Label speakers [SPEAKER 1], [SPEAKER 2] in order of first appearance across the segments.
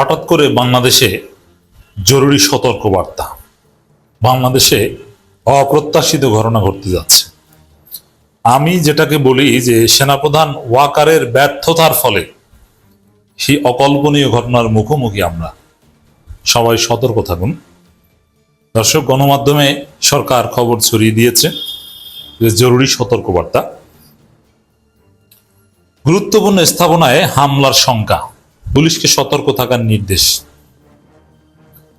[SPEAKER 1] হঠাৎ করে বাংলাদেশে জরুরি সতর্কবার্তা। বাংলাদেশে অপ্রত্যাশিত ঘটনা ঘটতে যাচ্ছে। আমি যেটাকে বলি যে সেনাপ্রধান ওয়াকারের ব্যর্থতার ফলে সেই অকল্পনীয় ঘটনার মুখোমুখি আমরা। সবাই সতর্ক থাকুন। দর্শক, গণমাধ্যমে সরকার খবর ছড়িয়ে দিয়েছে যে জরুরি সতর্কবার্তা। গুরুত্বপূর্ণ স্থাপনায় হামলার শঙ্কা। পুলিশকে সতর্ক থাকার নির্দেশ।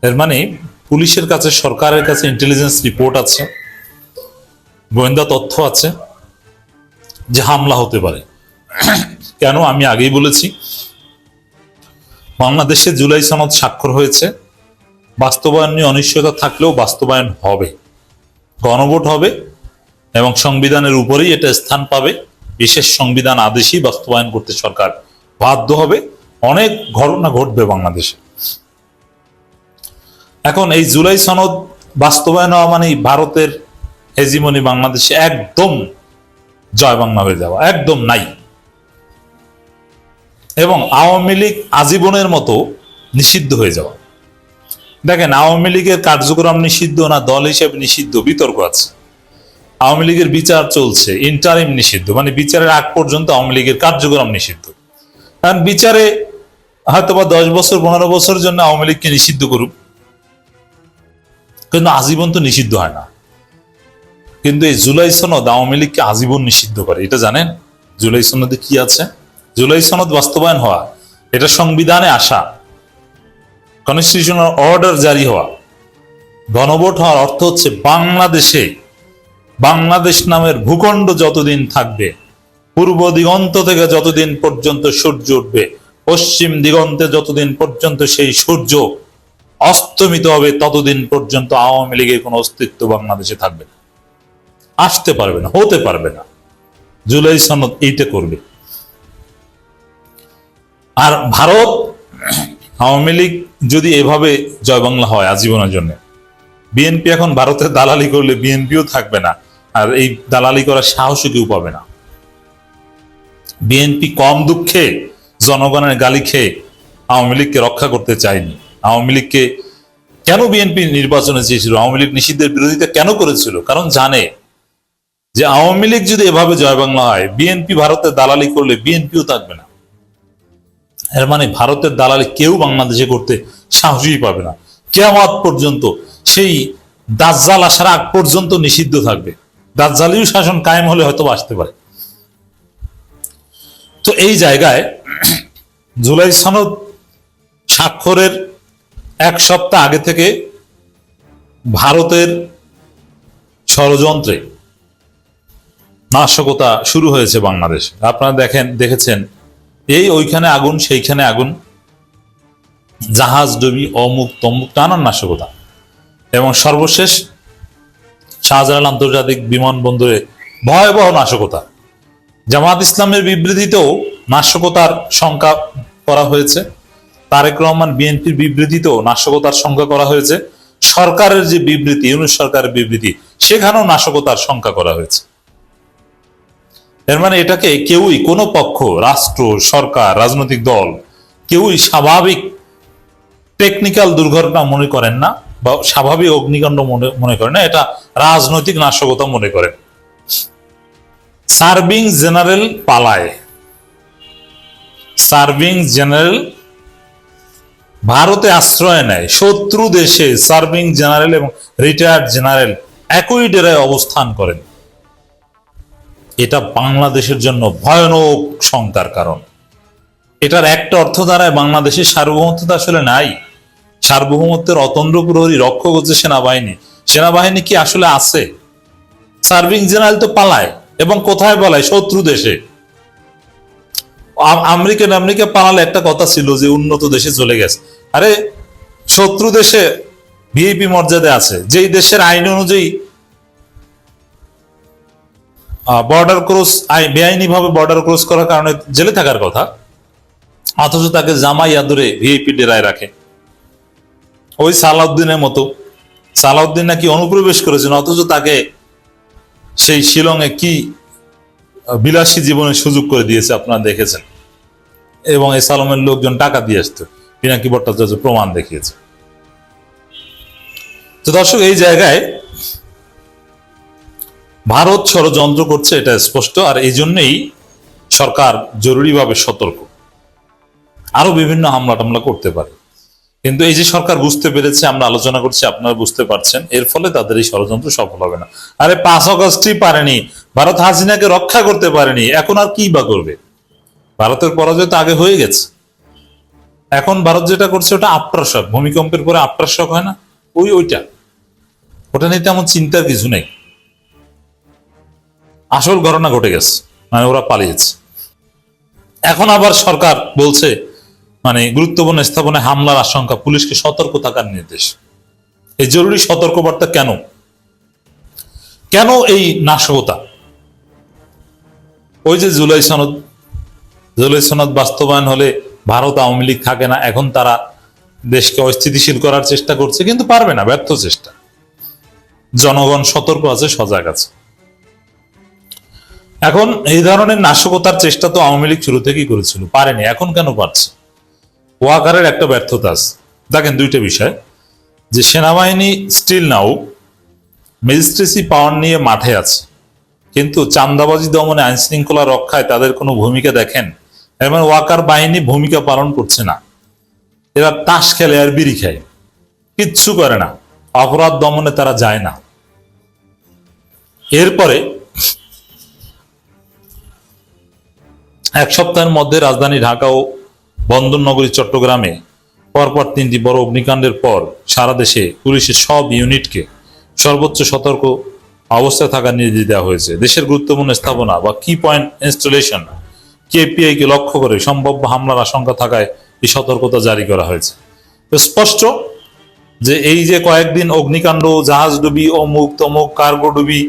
[SPEAKER 1] এর মানে পুলিশের কাছে, সরকারের কাছে ইন্টেলিজেন্স রিপোর্ট আছে, গোয়েন্দা তথ্য আছে যে হামলা হতে পারে। কেন? আমি আগেই বলেছি, বাংলাদেশে জুলাই সনদ স্বাক্ষর হয়েছে। বাস্তবায়ন নিয়ে অনিশ্চয়তা থাকলেও বাস্তবায়ন হবে। গণভোট হবে এবং সংবিধানের উপরেই এটা স্থান পাবে। বিশেষ সংবিধান আদেশই বাস্তবায়ন করতে সরকার বাধ্য হবে। অনেক ঘটনা ঘটবে বাংলাদেশে। এখন এই জুলাই সনদ বাস্তবায়ন হওয়া মানে ভারতের হেজিমনি বাংলাদেশে একদম জয় বাংলা হয়ে যাওয়া, একদম নাই। এবং আওয়ামী লীগ আজীবনের মতো নিষিদ্ধ হয়ে যাওয়া। দেখেন, আওয়ামী লীগের কার্যক্রম নিষিদ্ধ না, দল হিসেবে নিষিদ্ধ, বিতর্ক আছে। আওয়ামী লীগের বিচার চলছে ইন্টারিম নিষিদ্ধ মানে বিচারের আগ পর্যন্ত আওয়ামী লীগের কার্যক্রম নিষিদ্ধ। কারণ বিচারে হয়তো বা দশ বছর, পনেরো বছরের জন্য আওয়ামী লীগকে নিষিদ্ধ করুক। কিন্তু আজীবন তো নিষিদ্ধ হয় না। কিন্তু এই জুলাই সনদ আওয়ামী লীগকে আজীবন নিষিদ্ধ করে। এটা জানেন? জুলাই সনদে কি আছে? জুলাই সনদ বাস্তবায়ন হওয়া, এটা সংবিধানে আসা কনস্টিটিউশনাল অর্ডার জারি হওয়া, গণভোট হওয়ার অর্থ হচ্ছে বাংলাদেশে, বাংলাদেশ নামের ভূখণ্ড যতদিন থাকবে, পূর্ব দিগন্ত থেকে যতদিন পর্যন্ত সূর্য উঠবে পশ্চিম দিগন্তে যতদিন পর্যন্ত সেই সূর্য অস্তমিত হবে, ততদিন পর্যন্ত আওয়ামী লীগের কোনো অস্তিত্ব বাংলাদেশে থাকবে না। আসতে পারবে না, হতে পারবে না। জুলাই সনদ এইটা করবে। আর ভারত, আওয়ামী লীগ যদি এভাবে জয় বাংলা হয় আজীবনের জন্য, বিএনপি এখন ভারতের দালালি করলে বিএনপিও থাকবে না, আর এই দালালি করার সাহসও কেউ পাবে না। বিএনপি কম দুঃখে জনগণের গালি খেয়ে আওয়ামী লীগকে রক্ষা করতে চায়নি। আওয়ামী লীগকে কেন বিএনপি নির্বাচনে চেয়েছিল? আওয়ামী লীগ নিষিদ্ধের বিরোধিতা কেন করেছিল? কারণ জানে যে আওয়ামী লীগ যদি এভাবে জয় বাংলা হয়, বিএনপি ভারতের দালালি করলে বিএনপিও থাকবে না। এর মানে ভারতের দালালি কেউ বাংলাদেশে করতে সাহসই পাবে না। কেয়ামত পর্যন্ত সেই দাজ্জাল আসার আগ পর্যন্ত নিষিদ্ধ থাকবে। দাজ্জালিও শাসন কায়েম হলে হয়তো আসতে পারে। তো এই জায়গায় জুলাই সনদ স্বাক্ষরের এক সপ্তাহ আগে থেকে ভারতের ষড়যন্ত্রে নাশকতা শুরু হয়েছে বাংলাদেশে। আপনারা দেখেন, দেখেছেন, এই ওইখানে আগুন, সেইখানে আগুন, জাহাজ, ডুবি, অমুক তমুক, নানান নাশকতা। এবং সর্বশেষ শাহজালাল আন্তর্জাতিক বিমানবন্দরে ভয়াবহ নাশকতা। জামাত ইসলামের বিবৃতিতেও নাশকতার সংখ্যা করা হয়েছে। তারেক রহমান বিএনপির বিবৃতিতেও নাশকতার সংখ্যা করা হয়েছে। সরকারের যে বিবৃতি, ইউনুস সরকারের বিবৃতি, সেখানেও নাশকতার সংখ্যা করা হয়েছে। এর মানে এটাকে কেউই, কোনো পক্ষ, রাষ্ট্র, সরকার, রাজনৈতিক দল, কেউই স্বাভাবিক টেকনিক্যাল দুর্ঘটনা মনে করেন না বা স্বাভাবিক অগ্নিকাণ্ড মনে মনে করেন না, এটা রাজনৈতিক নাশকতা মনে করেন। সার্ভিং জেনারেল পালায়। সার্ভিং জেনারেল ভারতে আশ্রয় নেয়, শত্রু দেশে সার্ভিং জেনারেল এবং রিটায়ার্ড জেনারেল একই ডেরায় অবস্থান করেন। এটা বাংলাদেশের জন্য ভয়ানক শঙ্কার কারণ। এটার একটা অর্থ দ্বারায় বাংলাদেশের সার্বভৌমত্বতা আসলে নাই। সার্বভৌমত্বের অতন্দ্র প্রহরী রক্ষক হচ্ছে সেনাবাহিনী। সেনাবাহিনী কি আসলে আছে? সার্ভিং জেনারেল তো পালায়। এবং কোথায় পালায় শত্রু দেশে। আম- আমেরিকান আমেরিকা পালালে একটা কথা ছিল যে, উন্নত দেশে চলে গেছে। আরে, শত্রু দেশে ভিআইপি মর্যাদা আছে। যেই দেশের আইন অনুযায়ী বর্ডার ক্রস বেআইনি ভাবে বর্ডার ক্রস করার কারণে জেলে থাকার কথা, অথচ তাকে জামাই আদরে ভিআইপি ডেরায় রাখে। ওই সালাউদ্দিনের মতো। সালাউদ্দিন নাকি অনুপ্রবেশ করেছেন, অথচ তাকে সেই শিলংয়ে কি বিলাসী জীবনের সুযোগ করে দিয়েছে আপনারা দেখেছেন। এবং এই সালমের লোকজন টাকা দিয়ে আসতো, পিনাকি ভট্টাচার্য প্রমাণ দেখিয়েছে। তো দর্শক, এই জায়গায় ভারত ষড়যন্ত্র করছে, এটা স্পষ্ট, আর এই জন্যেই সরকার জরুরিভাবে সতর্ক। আরও বিভিন্ন হামলা টামলা করতে পারে। কিন্তু এই যে সরকার বুঝতে পেরেছে, আমরা আলোচনা করছি, আপনারা বুঝতে পারছেন। এর ফলে তাদের এই ষড়যন্ত্র সফল হবে না। আরে পাঁচ অগস্টই পারেনি, ভারত হাসিনাকে রক্ষা করতে পারেনি, এখন আর কি বা করবে? ভারতের পরাজয় তো আগে হয়ে গেছে। এখন ভারত যেটা করছে, ওটা আপ্রাসক, ভূমিকম্পের পরে আপ্রাসক হয় না? ওই ওইটা। ওটা নিয়ে তেমন চিন্তার কিছু নেই। আসল ঘটনা ঘটে গেছে মানে ওরা পালিয়েছে। এখন আবার সরকার বলছে মানে গুরুত্বপূর্ণ স্থাপনায় হামলার আশঙ্কা, পুলিশকে সতর্ক থাকার নির্দেশ। এই জরুরি সতর্কবার্তা কেন? কেন এই নাশকতা? ওই যে জুলাই সনদ জুলাই সনদ বাস্তবায়ন হলে ভারত আওয়ামী লীগ থাকে না, এখন তারা দেশকে অস্থিতিশীল করার চেষ্টা করছে, কিন্তু পারবে না, ব্যর্থ চেষ্টা। জনগণ সতর্ক আছে, সজাগ আছে। এখন এই ধরনের নাশকতার চেষ্টা তো আওয়ামী লীগ শুরু থেকেই করেছিল, পারেনি, এখন কেন পারছে? ওয়াকারের একটা ব্যর্থতা আছে। দেখেন দুইটা বিষয়। যে সেনাবাহিনী স্টিল নাও ম্যাজিস্ট্রেসি পাওয়ার নিয়ে মাঠে আছে। কিন্তু চান্দাবাজি দমনে আইন শৃঙ্খলা রক্ষায় তাদের কোনো ভূমিকা দেখেন। এবং ওয়াকার বাহিনী ভূমিকা পালন করছে না। এরা তাস খেলে আর বিড়ি খায়। কিচ্ছু করে না। অপরাধ দমনে তারা যায় না। এরপরে এক সপ্তাহের মধ্যে রাজধানী ঢাকা ও বন্দরনগরী, চট্টগ্রামে পরপর তিনটি বড় অগ্নিকাণ্ডের পর সারা দেশে পুলিশের সব ইউনিটকে সর্বোচ্চ সতর্ক অবস্থায় থাকার নির্দেশ দেওয়া হয়েছে। দেশের গুরুত্বপূর্ণ স্থাপনা বা কি পয়েন্ট ইনস্টলেশন কেপিআই কে লক্ষ্য করে সম্ভাব্য হামলার আশঙ্কা থাকায় এই সতর্কতা জারি করা হয়েছে। স্পষ্ট যে এই যে কয়েকদিন অগ্নিকাণ্ড জাহাজ ডুবি অমুক তমুক কার্গো ডুবি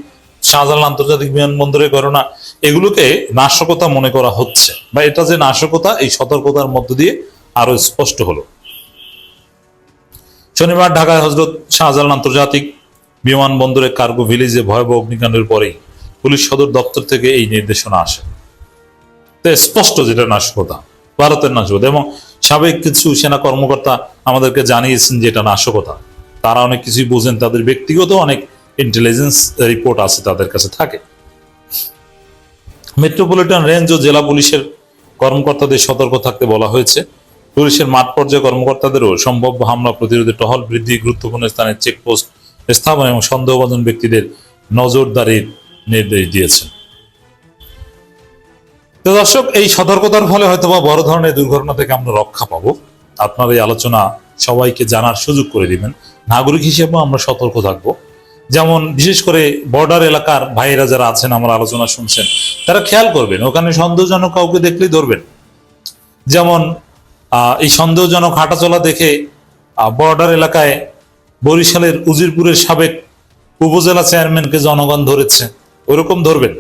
[SPEAKER 1] শাহজালাল আন্তর্জাতিক বিমানবন্দরের ঘটনা, এগুলোকে নাশকতা মনে করা হচ্ছে। বা এটা যে নাশকতা, এই সতর্কতার মধ্য দিয়ে আরও স্পষ্ট হলো। শনিবার ঢাকায় হজরত শাহজালাল আন্তর্জাতিক বিমানবন্দরে কার্গো ভিলেজে ভয়াবহ অগ্নিকাণ্ডের পরেই পুলিশ সদর দপ্তর থেকে এই নির্দেশনা আসে। তো স্পষ্ট যেটা নাশকতা, ভারতের নাশকতা। এবং সাবেক কিছু সেনা কর্মকর্তা আমাদেরকে জানিয়েছেন যে এটা নাশকতা। তারা অনেক কিছুই বোঝেন, তাদের ব্যক্তিগত অনেক ইন্টেলিজেন্স রিপোর্ট আছে তাদের কাছে থাকে। মেট্রোপলিটন রেঞ্জ ও জেলা পুলিশের কর্মকর্তাদের সতর্ক থাকতে বলা হয়েছে। পুলিশের মাঠ পর্যায়ে কর্মকর্তাদেরও সম্ভাব্য হামলা প্রতিরোধে টহল বৃদ্ধি গুরুত্বপূর্ণ স্থানে চেকপোস্ট স্থাপন এবং সন্দেহভাজন ব্যক্তিদের নজরদারির নির্দেশ দিয়েছেন তো দর্শক, এই সতর্কতার ফলে হয়তোবা বড় ধরনের দুর্ঘটনা থেকে আমরা রক্ষা পাবো। আপনার এই আলোচনা সবাইকে জানার সুযোগ করে দিবেন। নাগরিক হিসেবেও আমরা সতর্ক থাকব। যেমন বিশেষ করে বর্ডার এলাকার ভাইয়েরা যারা আছেন, আমার আলোচনা শুনছেন, তারা খেয়াল করবেন, ওখানে সন্দেহজনক কাউকে দেখলেই ধরবেন। যেমন এই সন্দেহজনক হাঁটাচলা দেখে বর্ডার এলাকায় বরিশালের উজিরপুরের সাবেক উপজেলা চেয়ারম্যানকে জনগণ ধরেছে, ওরকম ধরবেন।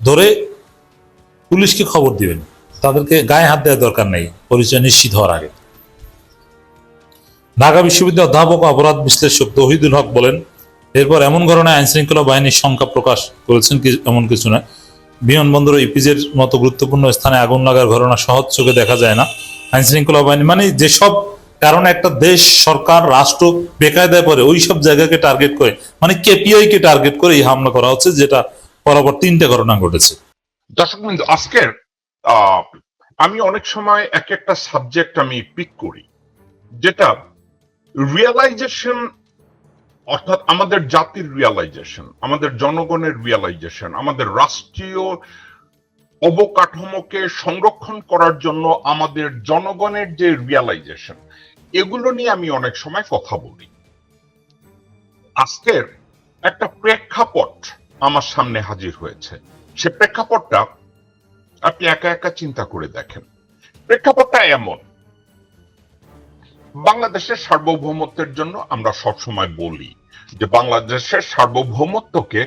[SPEAKER 1] ধরে পুলিশকে খবর দিবেন, তাদেরকে গায়ে হাত দেওয়ার দরকার নেই, পরিচয় নিশ্চিত হওয়ার আগে। ঢাকা বিশ্ববিদ্যালয় অধ্যাপক অপরাধ বিশ্লেষক তহিদুল হক বলেন এরপর এমন ঘটনায় আইন শৃঙ্খলা বাহিনীর সংখ্যা প্রকাশ করেছেন এমন কিছু না বিমানবন্দর ইপিজের মতো গুরুত্বপূর্ণ স্থানে আগুন লাগার ঘটনা সহজ চোখে দেখা যায় না। আইন শৃঙ্খলা বাহিনী মানে যেসব কারণে একটা দেশ, সরকার, রাষ্ট্র বেকায়দায় পড়ে ওই সব জায়গাকে টার্গেট করে মানে কেপিআই কে টার্গেট করে এই হামলা করা হচ্ছে, যেটা পরপর তিনটে ঘটনা ঘটেছে।
[SPEAKER 2] দর্শক আজকের আমি অনেক সময় এক একটা সাবজেক্ট আমি পিক করি, যেটা রিয়েলাইজেশন অর্থাৎ আমাদের জাতির রিয়েলাইজেশন আমাদের জনগণের রিয়েলাইজেশন আমাদের রাষ্ট্রীয় অবকাঠামোকে সংরক্ষণ করার জন্য আমাদের জনগণের যে রিয়েলাইজেশন এগুলো নিয়ে আমি অনেক সময় কথা বলি। আজকের একটা প্রেক্ষাপট আমার সামনে হাজির হয়েছে। সে প্রেক্ষাপটটা আপনি একা একা চিন্তা করে দেখেন। প্রেক্ষাপটটা এমন বাংলাদেশের সার্বভৌমত্বের জন্য আমরা সবসময় বলি যে বাংলাদেশের সার্বভৌমত্বকে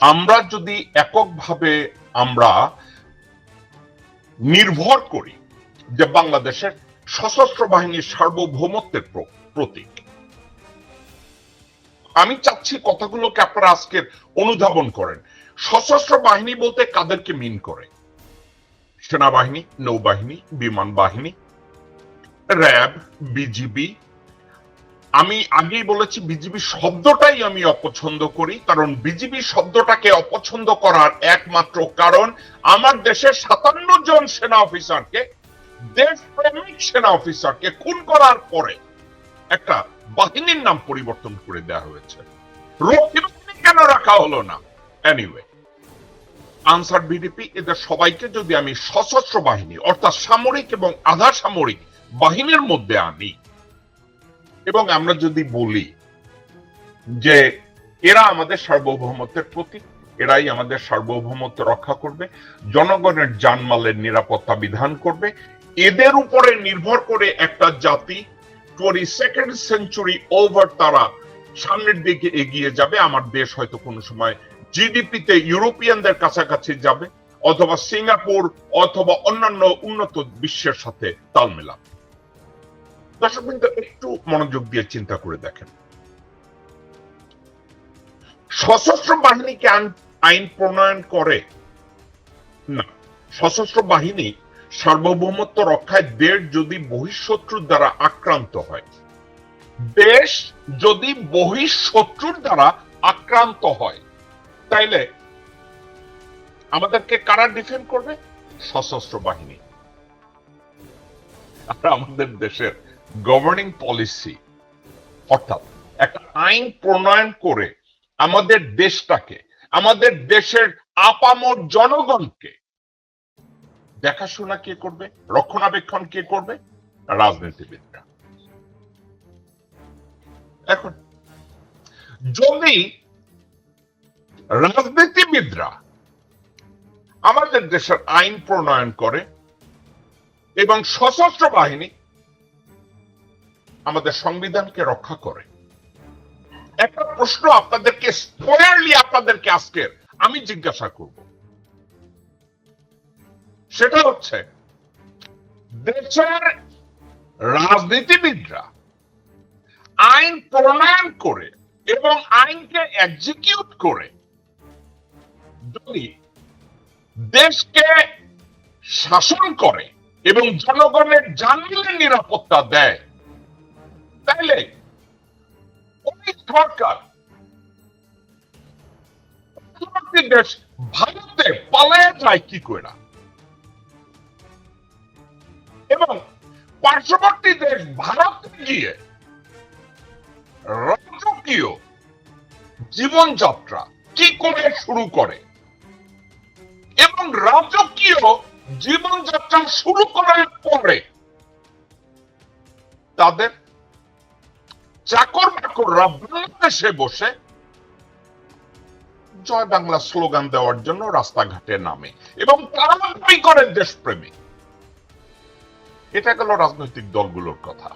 [SPEAKER 2] আমরা যদি এককভাবে আমরা নির্ভর করি যে বাংলাদেশের সশস্ত্র বাহিনীর সার্বভৌমত্বের প্রতীক। আমি চাচ্ছি কথাগুলোকে আপনারা আজকের অনুধাবন করেন। সশস্ত্র বাহিনী বলতে কাদেরকে মিন করে? সেনাবাহিনী, নৌবাহিনী, বিমান বাহিনী র্যাব, বিজিবি। আমি আগেই বলেছি, বিজিবি শব্দটাই আমি অপছন্দ করি, কারণ বিজিবি শব্দটাকে অপছন্দ করার একমাত্র কারণ আমার দেশের সাতান্ন জন সেনা অফিসারকে, দেশপ্রেমিক সেনা অফিসারকে খুন করার পরে একটা বাহিনীর নাম পরিবর্তন করে দেওয়া হয়েছে। রক্ষী কেন রাখা হলো না? এনিওয়ে আনসার বিডিপি, এদের সবাইকে যদি আমি সশস্ত্র বাহিনী, অর্থাৎ সামরিক এবং আধা সামরিক বাহিনীর মধ্যে আনি এবং আমরা যদি বলি যে এরা আমাদের সার্বভৌমত্বের প্রতীক, এরাই আমাদের সার্বভৌমত্ব রক্ষা করবে, জনগণের জানমালের নিরাপত্তা বিধান করবে। এদের উপরে নির্ভর করে একটা জাতি টোয়েন্টি সেকেন্ড সেঞ্চুরি ওভার তারা সামনের দিকে এগিয়ে যাবে। আমার দেশ হয়তো কোনো সময় জিডিপিতে ইউরোপিয়ানদের কাছাকাছি যাবে, অথবা সিঙ্গাপুর, অথবা অন্যান্য উন্নত বিশ্বের সাথে তাল মেলাবে। দর্শক একটু মনোযোগ দিয়ে চিন্তা করে দেখেন। সশস্ত্র বাহিনীকে আইন প্রণয়ন করে? না। সশস্ত্র বাহিনী সার্বভৌমত্ব রক্ষায় দেশ যদি বহিঃশত্রুর দ্বারা আক্রান্ত হয়, দেশ যদি বহিঃশত্রুর দ্বারা আক্রান্ত হয়, তাইলে আমাদেরকে কারা ডিফেন্ড করবে? সশস্ত্র বাহিনী। আর আমাদের দেশের গভর্নিং পলিসি অর্থাৎ একটা আইন প্রণয়ন করে আমাদের দেশটাকে, আমাদের দেশের আপামর জনগণকে, দেখাশোনা কে করবে, রক্ষণাবেক্ষণ কে করবে? রাজনীতিবিদরা। এখন, যদি রাজনীতিবিদরা আমাদের দেশের আইন প্রণয়ন করে এবং সশস্ত্র বাহিনী আমাদের সংবিধানকে রক্ষা করে। একটা প্রশ্ন আপনাদেরকে স্কোয়ারলি আপনাদেরকে আজকের আমি জিজ্ঞাসা করব। সেটা হচ্ছে, দেশের রাজনীতিবিদরা আইন প্রণয়ন করে এবং আইনকে এক্সিকিউট করে যদি দেশকে শাসন করে এবং জনগণের জানমালের নিরাপত্তা দেয় তাইলে ওই সরকার ভারতে পালায় যায় কি করে এবং পার্শ্ববর্তী দেশ ভারতে গিয়ে রাজকীয় জীবনযাত্রা কি করে শুরু করে? এবং রাজকীয় জীবনযাত্রা শুরু করার পরে তাদের চাকর বাকররা বাংলাদেশে বসে। জয় বাংলা স্লোগান দেওয়ার জন্য রাস্তাঘাটে নামে এবং তারা দাবি করে দেশপ্রেমী। এটা গেল রাজনৈতিক দলগুলোর কথা।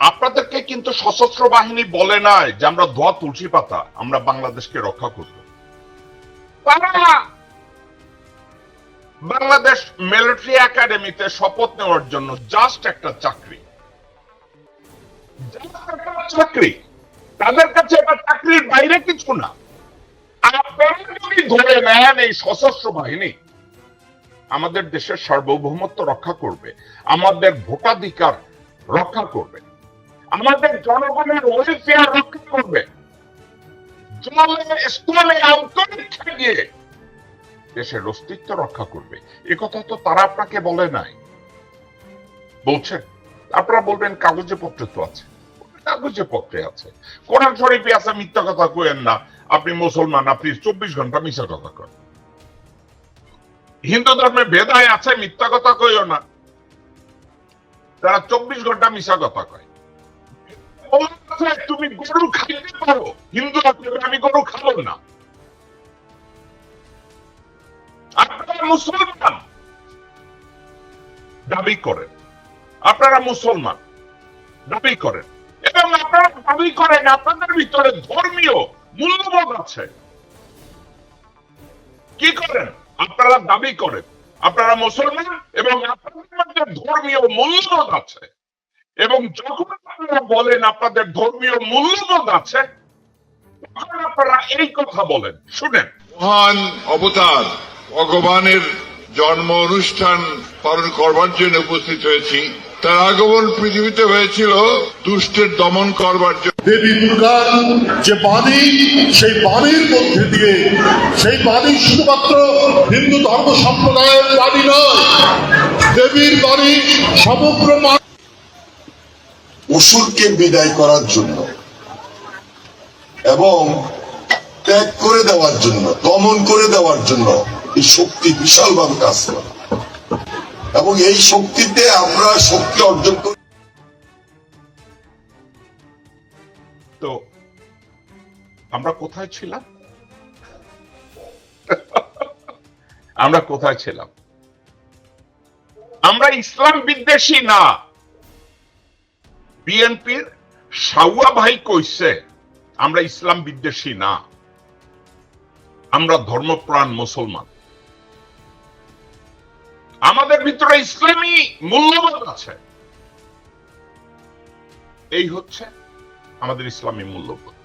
[SPEAKER 2] আপনাদেরকে কিন্তু সশস্ত্র বাহিনী বলে নাই যে আমরা ধোয়া তুলসী পাতা, আমরা বাংলাদেশকে রক্ষা করব। তারা বাংলাদেশ মিলিটারি একাডেমিতে শপথ নেওয়ার জন্য জাস্ট একটা চাকরি। চাকরি। তাদের কাছে চাকরির বাইরে কিছু না। আপনারা যদি ধরে নেন এই সশস্ত্র বাহিনী, আমাদের দেশের সার্বভৌমত্ব রক্ষা করবে, আমাদের ভোটাধিকার রক্ষা করবে, আমাদের জনগণের ওয়েলফেয়ার রক্ষা করবে, জলে, স্থলে গিয়ে দেশের অস্তিত্ব রক্ষা করবে। এ কথা তো তারা আপনাকে বলে নাই। বলছেন আপনারা বলবেন কাগজে পত্রে তো আছে। কাগজে পত্রে আছে। কোরআন শরীফে আছে মিথ্যা কথা কইেন না। আপনি মুসলমান, আপনি চব্বিশ ঘণ্টা মিথ্যা কথা কন। হিন্দু ধর্মে ভেদায় আছে, মিথ্যা কথা কইও না। তারা চব্বিশ ঘণ্টা মিশা কথা কয়। তুমি গরু খাইতে পারো? হিন্দু আমি গরু খাব না। আপনারা মুসলমান। দাবি করেন। আপনারা মুসলমান, দাবি করেন। এবং আপনারা দাবি করেন, আপনাদের ভিতরে ধর্মীয় মূল্যবোধ আছে। কি করেন? আপনারা দাবি করেন। আপনারা মুসলমান এবং আপনাদের মধ্যে ধর্মীয় মূল্যবোধ আছে। এবং যখন আপনারা বলেন আপনাদের ধর্মীয় মূল্যবোধ আছে, তখন আপনারা এই কথা বলেন। শুনেন।
[SPEAKER 3] মহান অবতার, ভগবানের জন্ম অনুষ্ঠান পালন করবার জন্য উপস্থিত হয়েছি। তার আগমন পৃথিবীতে হয়েছিল দুষ্টের দমন করবার জন্য।
[SPEAKER 4] দেবী দুর্গার যে বাণী সেই বাণীর মধ্যে দিয়ে সেই বাণী শুধুমাত্র হিন্দু ধর্ম সম্প্রদায়ের বাণী নয় দেবীর বাণী সমগ্র
[SPEAKER 5] অসুরকে বিদায় করার জন্য এবং ত্যাগ করে দেওয়ার জন্য দমন করে দেওয়ার জন্য এই শক্তি বিশালভাবে কাজ করে। এবং এই শক্তিতে আমরা শক্তি অর্জন করি।
[SPEAKER 2] তো, আমরা কোথায় ছিলাম? আমরা কোথায় ছিলাম? আমরা ইসলাম বিদ্বেষী না। বিএনপির সাউয়া ভাই কইছে, আমরা ইসলাম বিদ্বেষী না। আমরা ধর্মপ্রাণ মুসলমান। আমাদের ভিতরে ইসলামী মূল্যবোধ আছে। এই হচ্ছে আমাদের ইসলামী মূল্যবোধ।